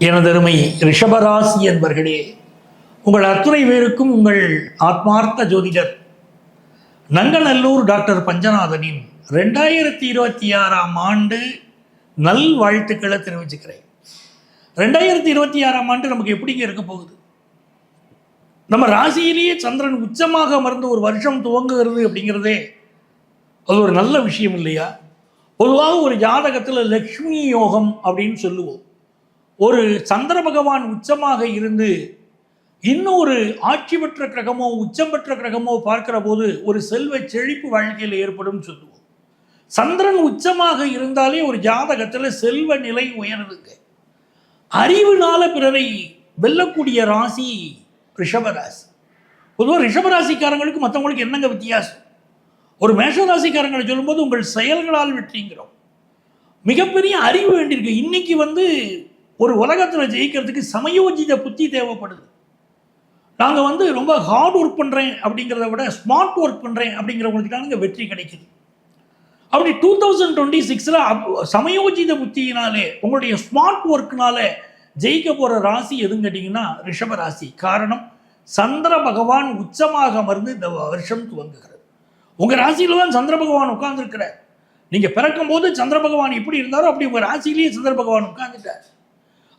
எனதருமை ரிஷபராசி என்பர்களே உங்கள் அத்துணை பேருக்கும் உங்கள் ஆத்மார்த்த ஜோதிடர் நங்கநல்லூர் டாக்டர் பஞ்சநாதனின் ரெண்டாயிரத்தி இருபத்தி ஆறாம் ஆண்டு நல் வாழ்த்துக்களை தெரிவிச்சுக்கிறேன். ரெண்டாயிரத்தி இருபத்தி ஆறாம் ஆண்டு நமக்கு எப்படிங்க இருக்க போகுது? நம்ம ராசியிலேயே சந்திரன் உச்சமாக அமர்ந்து ஒரு வருஷம் துவங்குகிறது அப்படிங்கிறதே அது ஒரு நல்ல விஷயம் இல்லையா? பொதுவாக ஒரு ஜாதகத்தில் லக்ஷ்மி யோகம் அப்படின்னு சொல்லுவோம். ஒரு சந்திர பகவான் உச்சமாக இருந்து இன்னொரு ஆட்சி பெற்ற கிரகமோ உச்சம் பெற்ற கிரகமோ பார்க்கிற போது ஒரு செல்வ செழிப்பு வாழ்க்கையில் ஏற்படும் சொல்லுவோம். சந்திரன் உச்சமாக இருந்தாலே ஒரு ஜாதகத்தில் செல்வ நிலை உயருதுங்க. அறிவுனால பிறரை வெல்லக்கூடிய ராசி ரிஷபராசி பொதுவாக ரிஷபராசிக்காரங்களுக்கு மற்றவங்களுக்கு என்னங்க வித்தியாசம்? ஒரு மேஷராசிக்காரங்களை சொல்லும்போது உங்கள் செயல்களால் வெற்றிங்கிறோம். மிகப்பெரிய அறிவு வேண்டியிருக்கு. இன்னைக்கு வந்து ஒரு உலகத்தில் ஜெயிக்கிறதுக்கு சமயோஜித புத்தி தேவைப்படுது. நாங்கள் வந்து ரொம்ப ஹார்ட் ஒர்க் பண்ணுறேன் அப்படிங்கிறத விட ஸ்மார்ட் ஒர்க் பண்ணுறேன் அப்படிங்கிறவங்களுக்கு இங்கே வெற்றி கிடைக்குது. அப்படி டூ தௌசண்ட் டுவெண்ட்டி சிக்ஸில் சமயோஜித புத்தியினாலே உங்களுடைய ஸ்மார்ட் ஒர்க்னால ஜெயிக்க போகிற ராசி எதுன்னு கேட்டிங்கன்னா ரிஷப ராசி. காரணம் சந்திர பகவான் உச்சமாக அமர்ந்து இந்த வருஷம் துவங்குகிறது உங்கள் ராசியில் தான் சந்திர பகவான் உட்கார்ந்துருக்கிறார். நீங்கள் பிறக்கும் போது சந்திர பகவான் எப்படி இருந்தாரோ அப்படி உங்கள் ராசியிலேயே சந்திர பகவான் உட்கார்ந்துட்டார்.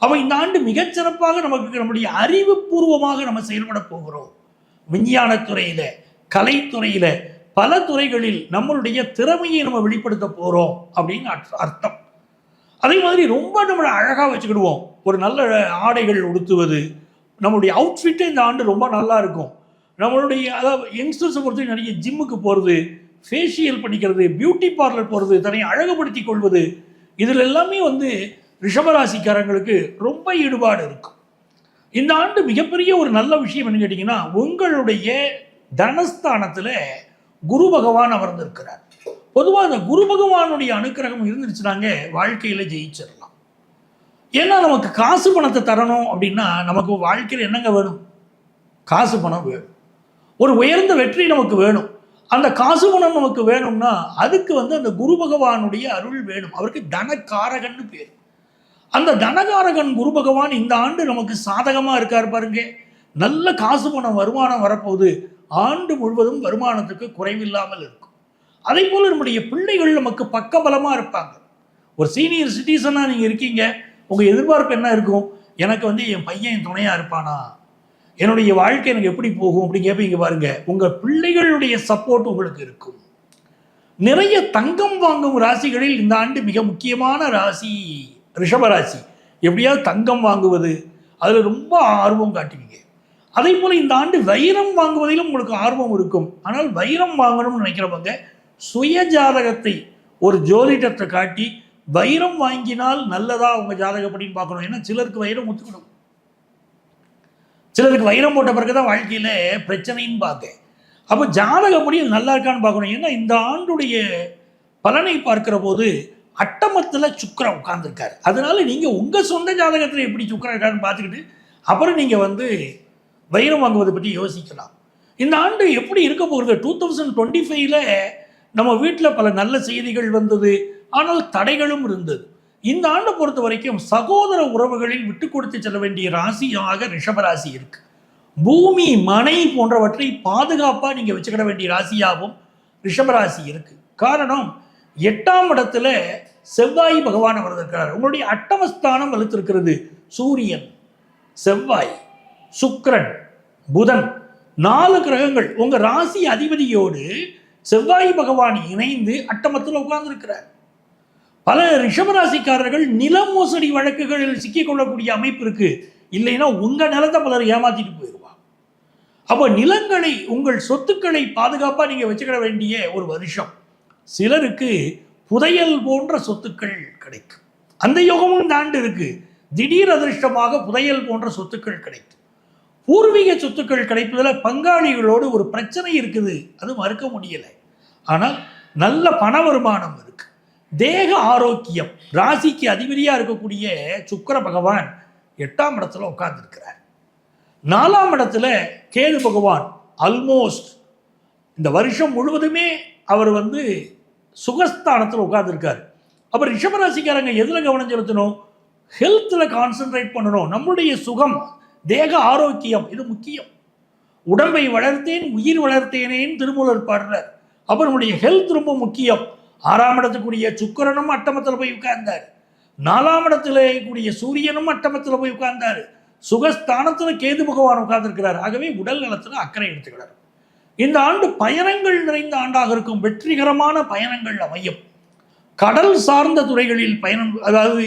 அப்போ இந்த ஆண்டு மிகச்சிறப்பாக நமக்கு நம்முடைய அறிவுபூர்வமாக நம்ம செயல்பட போகிறோம். விஞ்ஞானத்துறையில் கலைத்துறையில் பல துறைகளில் நம்மளுடைய திறமையை நம்ம வெளிப்படுத்த போகிறோம் அப்படின்னு அர்த்தம். அதே மாதிரி ரொம்ப நம்மளை அழகாக வச்சுக்கிடுவோம். ஒரு நல்ல ஆடைகள் உடுத்துவது நம்மளுடைய அவுட்ஃபிட்டு இந்த ஆண்டு ரொம்ப நல்லா இருக்கும். நம்மளுடைய அதாவது யங்ஸ்டர்ஸை பொறுத்து நிறைய ஜிம்முக்கு போகிறது ஃபேஷியல் பண்ணிக்கிறது பியூட்டி பார்லர் போகிறது தன்னை அழகுபடுத்தி கொள்வது இதில் எல்லாமே வந்து ரிஷபராசிக்காரங்களுக்கு ரொம்ப ஈடுபாடு இருக்கும். இந்த ஆண்டு மிகப்பெரிய ஒரு நல்ல விஷயம் என்ன கேட்டிங்கன்னா உங்களுடைய தனஸ்தானத்தில் குரு பகவான் அமர்ந்திருக்கிறார். பொதுவாக அந்த குரு பகவானுடைய அனுக்கிரகம் இருந்துருச்சுனாங்க வாழ்க்கையில் ஜெயிச்சிடலாம். ஏன்னா நமக்கு காசு பணத்தை தரணும் அப்படின்னா நமக்கு வாழ்க்கையில் என்னங்க வேணும்? காசு பணம் வேணும். ஒரு உயர்ந்த வெற்றி நமக்கு வேணும். அந்த காசு பணம் நமக்கு வேணும்னா அதுக்கு வந்து அந்த குரு பகவானுடைய அருள் வேணும். அவருக்கு தனக்காரகன்னு பேர். அந்த தனகாரகன் குரு பகவான் இந்த ஆண்டு நமக்கு சாதகமாக இருக்கார் பாருங்க. நல்ல காசு பணம் வருமானம் வரப்போகுது. ஆண்டு முழுவதும் வருமானத்துக்கு குறைவில்லாமல் இருக்கும். அதே போல் நம்முடைய பிள்ளைகள் நமக்கு பக்கபலமாக இருப்பாங்க. ஒரு சீனியர் சிட்டிசனாக நீங்கள் இருக்கீங்க. உங்கள் எதிர்பார்ப்பு என்ன இருக்கும்? எனக்கு வந்து என் பையன் என் துணையாக இருப்பானா? என்னுடைய வாழ்க்கை எனக்கு எப்படி போகும் அப்படி கேட்பீங்க பாருங்க. உங்கள் பிள்ளைகளுடைய சப்போர்ட் உங்களுக்கு இருக்கும். நிறைய தங்கம் வாங்கும் ராசிகளில் இந்த ஆண்டு மிக முக்கியமான ராசி. ரிஷபராசி எப்படியாவது தங்கம் வாங்குவது அதில் ரொம்ப ஆர்வம் காட்டுவீங்க. அதே போல் இந்த ஆண்டு வைரம் வாங்குவதிலும் உங்களுக்கு ஆர்வம் இருக்கும். ஆனால் வைரம் வாங்கணும்னு நினைக்கிறவங்க சுய ஜாதகத்தை ஒரு ஜோதிடத்தை காட்டி வைரம் வாங்கினால் நல்லதா உங்க ஜாதகப்படின்னு பார்க்கணும். ஏன்னா சிலருக்கு வைரம் ஒத்துக்கணும் சிலருக்கு வைரம் போட்ட பிறகு தான் வாழ்க்கையில் பிரச்சனைன்னு பார்க்க அப்போ ஜாதகப்படி நல்லா இருக்கான்னு பார்க்கணும். ஏன்னா இந்த ஆண்டுடைய பலனை பார்க்கிற போது அட்டமத்தில் சுக்கரம் உட்கார்ந்துருக்காரு. அதனால நீங்கள் உங்கள் சொந்த ஜாதகத்தில் எப்படி சுக்கரம் இருக்காருன்னு பார்த்துக்கிட்டு அப்புறம் நீங்கள் வந்து வைரம் வாங்குவதை பற்றி யோசிக்கலாம். இந்த ஆண்டு எப்படி இருக்க போகிறது டூ தௌசண்ட் டுவெண்ட்டி ஃபைவ்ல நம்ம வீட்டில் பல நல்ல செய்திகள் வந்தது. ஆனால் தடைகளும் இருந்தது. இந்த ஆண்டை பொறுத்த வரைக்கும் சகோதர உறவுகளில் விட்டு கொடுத்து செல்ல வேண்டிய ராசியாக ரிஷபராசி இருக்கு. பூமி மனை போன்றவற்றை பாதுகாப்பாக நீங்கள் வச்சுக்கிட வேண்டிய ராசியாகவும் ரிஷபராசி இருக்கு. காரணம் எட்டாம் இடத்துல செவ்வாய் பகவான் அமர்ந்திருக்கிறார். உங்களுடைய அட்டமஸ்தானம் வலுத்திருக்கிறது சூரியன் செவ்வாய் சுக்ரன் புதன். நாலு கிரகங்கள். உங்க ராசி அதிபதியோடு செவ்வாய் பகவான் இணைந்து அட்டமத்தில் உட்கார்ந்திருக்கிறார். பல ரிஷபராசிக்காரர்கள் நில மோசடி வழக்குகளில் சிக்கிக்கொள்ளக்கூடிய அமைப்பு இருக்கு. இல்லைன்னா உங்க நிலத்தை பலர் ஏமாத்திட்டு போயிடுவாங்க அப்போ நிலங்களை உங்கள் சொத்துக்களை பாதுகாப்பாக நீங்க வச்சுக்கிட வேண்டிய ஒரு வருஷம். சிலருக்கு புதையல் போன்ற சொத்துக்கள் கிடைக்கும். அந்த யோகமும் இந்த ஆண்டு இருக்கு. திடீர் அதிர்ஷ்டமாக புதையல் போன்ற சொத்துக்கள் கிடைக்கும். பூர்வீக சொத்துக்கள் கிடைப்பதில் பங்காளிகளோடு ஒரு பிரச்சனை இருக்குது. அது மறுக்க முடியலை. ஆனால் நல்ல பண வருமானம் இருக்கு. தேக ஆரோக்கியம். ராசிக்கு அதிபதியாக இருக்கக்கூடிய சுக்கர பகவான் எட்டாம் இடத்துல உட்கார்ந்துருக்கிறார். நாலாம் இடத்துல கேது பகவான் ஆல்மோஸ்ட் இந்த வருஷம் முழுவதுமே அவர் வந்து சுகஸ்தானத்தில் உட்கார்ந்துருக்கார். அப்போ ரிஷபராசிக்காரங்க எதில் கவனம் செலுத்தணும்? ஹெல்த்தில் கான்சென்ட்ரேட் பண்ணணும். நம்முடைய சுகம் தேக ஆரோக்கியம் இது முக்கியம். உடம்பை வளர்த்தேன் உயிர் வளர்த்தேனேன்னு திருமூலர் பாடுறார் அப்போ நம்முடைய ஹெல்த் ரொம்ப முக்கியம். ஆறாம் இடத்துக்குரிய சுக்கரனும் அட்டமத்தில் போய் உட்கார்ந்தார். நாலாம் இடத்துல கூடிய சூரியனும் அட்டமத்தில் போய் உட்கார்ந்தார். சுகஸ்தானத்தில் கேது பகவான் உட்கார்ந்துருக்கிறார். ஆகவே உடல் நலத்தில் அக்கறை எடுத்துக்கிறார் இந்த ஆண்டு பயணங்கள் நிறைந்த ஆண்டாக இருக்கும். வெற்றிகரமான பயணங்கள் அமையும். கடல் சார்ந்த துறைகளில் பயணம் அதாவது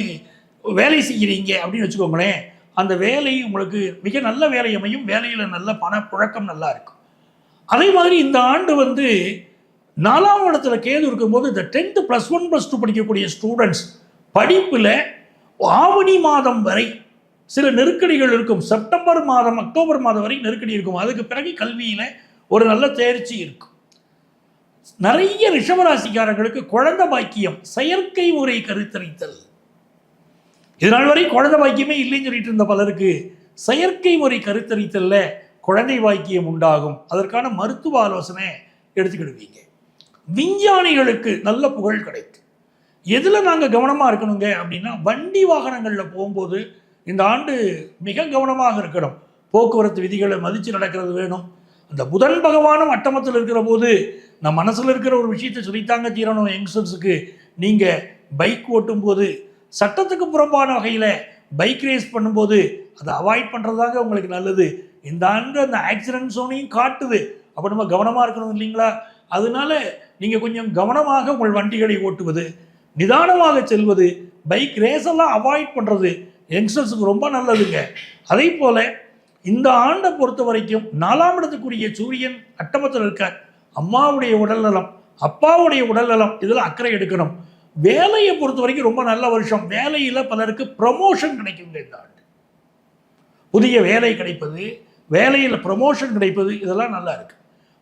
வேலை செய்கிறீங்க அப்படின்னு வச்சுக்கோங்களேன் அந்த வேலை உங்களுக்கு மிக நல்ல வேலை அமையும். வேலையில் நல்ல பணப்புழக்கம் நல்லா இருக்கும். அதே மாதிரி இந்த ஆண்டு வந்து நாலாம் இடத்துல கேது இருக்கும்போது இந்த tenth plus one plus two படிக்கக்கூடிய ஸ்டூடெண்ட்ஸ் படிப்பில் ஆவணி மாதம் வரை சில நெருக்கடிகள் இருக்கும். செப்டம்பர் மாதம் அக்டோபர் மாதம் வரை நெருக்கடி இருக்கும். அதுக்கு பிறகு கல்வியில் ஒரு நல்ல தேர்ச்சி இருக்கும். நிறைய ரிஷபராசிக்காரர்களுக்கு குழந்தை பாக்கியம் செயற்கை முறை கருத்தரித்தல். இதனால் வரை குழந்தை பாக்கியமே இல்லைன்னு சொல்லிட்டு இருந்த பலருக்கு செயற்கை முறை கருத்தரித்தல்ல குழந்தை பாக்கியம் உண்டாகும். அதற்கான மருத்துவ ஆலோசனை எடுத்துக்கிடுவீங்க. விஞ்ஞானிகளுக்கு நல்ல புகழ் கிடைக்கும். எதில் நாங்கள் கவனமாக இருக்கணுங்க அப்படின்னா வண்டி வாகனங்களில் போகும்போது இந்த ஆண்டு மிக கவனமாக இருக்கணும். போக்குவரத்து விதிகளை மதித்து நடக்கிறது வேணும். அந்த புதன் பகவானும் அட்டமத்தில் இருக்கிற போது நம்ம மனசில் இருக்கிற ஒரு விஷயத்தை சொல்லித்தாங்க தீரணும் யங்ஸ்டர்ஸுக்கு. நீங்கள் பைக் ஓட்டும் போது சட்டத்துக்கு புறம்பான வகையில் பைக் ரேஸ் பண்ணும்போது அதை அவாய்ட் பண்ணுறதாக உங்களுக்கு நல்லது. இந்த ஆண்டு அந்த ஆக்சிடென்ட் சோனையும் காட்டுது. அப்போ நம்ம கவனமாக இருக்கணும் இல்லைங்களா? அதனால நீங்கள் கொஞ்சம் கவனமாக உங்கள் வண்டிகளை ஓட்டுவது நிதானமாக செல்வது பைக் ரேஸெல்லாம் அவாய்ட் பண்ணுறது யங்ஸ்டர்ஸுக்கு ரொம்ப நல்லதுங்க. அதே போல் இந்த ஆண்டை பொறுத்த வரைக்கும் நாலாம் இடத்துக்குரிய சூரியன் அட்டமத்தில் இருக்கார். அம்மாவுடைய உடல்நலம் அப்பாவுடைய உடல்நலம் இதில் அக்கறை எடுக்கணும். வேலையை பொறுத்த வரைக்கும் ரொம்ப நல்ல வருஷம். வேலையில் பலருக்கு ப்ரமோஷன் கிடைக்குங்க இந்த ஆண்டு. புதிய வேலை கிடைப்பது வேலையில் ப்ரமோஷன் கிடைப்பது இதெல்லாம் நல்லா இருக்கு.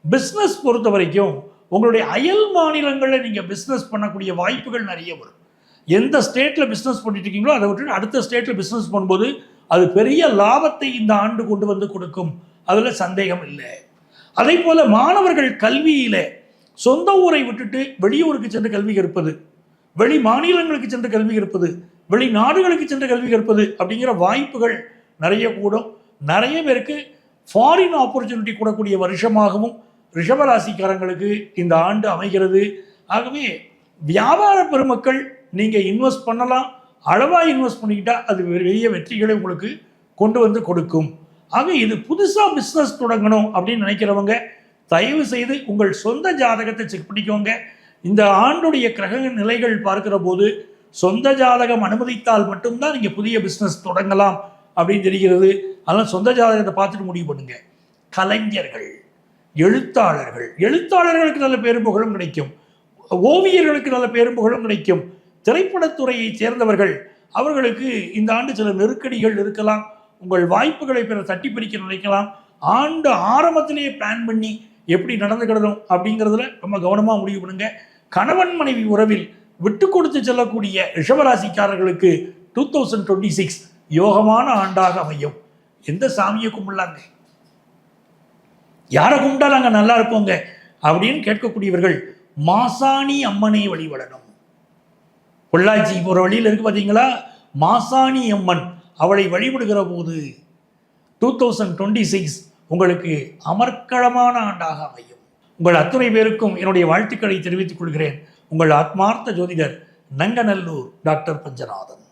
பிஸ்னஸ் பொறுத்த வரைக்கும் உங்களுடைய அயல் மாநிலங்களில் நீங்கள் பிஸ்னஸ் பண்ணக்கூடிய வாய்ப்புகள் நிறைய வரும். எந்த ஸ்டேட்டில் பிஸ்னஸ் பண்ணிட்டு இருக்கீங்களோ அதை விட்டு அடுத்த ஸ்டேட்டில் பிஸ்னஸ் பண்ணும்போது அது பெரிய லாபத்தை இந்த ஆண்டு கொண்டு வந்து கொடுக்கும். அதில் சந்தேகம் இல்லை. அதே போல் மாணவர்கள் கல்வியில் சொந்த ஊரை விட்டுட்டு வெளியூருக்கு சென்று கல்வி கற்பது வெளி மாநிலங்களுக்கு சென்று கல்வி கற்பது வெளிநாடுகளுக்கு சென்று கல்வி கற்பது அப்படிங்கிற வாய்ப்புகள் நிறைய கூடும். நிறைய பேருக்கு ஃபாரின் ஆப்பர்ச்சுனிட்டி கூடக்கூடிய வருஷமாகவும் ரிஷபராசிக்காரங்களுக்கு இந்த ஆண்டு அமைகிறது. ஆகவே வியாபார பெருமக்கள் நீங்கள் இன்வெஸ்ட் பண்ணலாம். அளவாக இன்வெஸ்ட் பண்ணிக்கிட்டால் அது பெரிய வெற்றிகளை உங்களுக்கு கொண்டு வந்து கொடுக்கும். ஆக இது புதுசாக பிஸ்னஸ் தொடங்கணும் அப்படின்னு நினைக்கிறவங்க தயவு செய்து உங்கள் சொந்த ஜாதகத்தை செக் பண்ணிக்கோங்க. இந்த ஆண்டுடைய கிரக நிலைகள் பார்க்கிற போது சொந்த ஜாதகம் அனுமதித்தால் மட்டும்தான் நீங்கள் புதிய பிஸ்னஸ் தொடங்கலாம் அப்படின்னு தெரிகிறது. அதனால் சொந்த ஜாதகத்தை பார்த்துட்டு முடிவு பண்ணுங்க. கலைஞர்கள் எழுத்தாளர்கள் எழுத்தாளர்களுக்கு நல்ல பெரும்புகழும் கிடைக்கும். ஓவியர்களுக்கு நல்ல பெரும்புகழும் கிடைக்கும். திரைப்படத்துறையைச் சேர்ந்தவர்கள் அவர்களுக்கு இந்த ஆண்டு சில நெருக்கடிகள் இருக்கலாம் உங்கள் வாய்ப்புகளை பிற தட்டி பிரிக்க நினைக்கலாம். ஆண்டு ஆரம்பத்திலேயே பிளான் பண்ணி எப்படி நடந்துக்கிடணும் அப்படிங்கிறதுல ரொம்ப கவனமாக முடிவு பண்ணுங்க. கணவன் மனைவி உறவில் விட்டு கொடுத்து செல்லக்கூடிய ரிஷபராசிக்காரர்களுக்கு டூ தௌசண்ட் டுவெண்ட்டி சிக்ஸ் யோகமான ஆண்டாக அமையும். எந்த சாமியை கும்பிடலாங்க? யாரை கும்பிட்டா நாங்கள் நல்லா இருப்போங்க? அப்படின்னு கேட்கக்கூடியவர்கள் மாசாணி அம்மனை வழிபடணும். பொள்ளாச்சி போகிற வழியில் இருக்கு பார்த்தீங்களா? மாசாணி அம்மன் அவளை வழிபடுகிற போது டூ தௌசண்ட் டுவெண்ட்டி சிக்ஸ் உங்களுக்கு அமர்க்களமான ஆண்டாக அமையும். உங்கள் அத்துணை பேருக்கும் என்னுடைய வாழ்த்துக்களை தெரிவித்துக் கொள்கிறேன். உங்கள் ஆத்மார்த்த ஜோதிடர் நங்கநல்லூர் டாக்டர் பஞ்சநாதன்.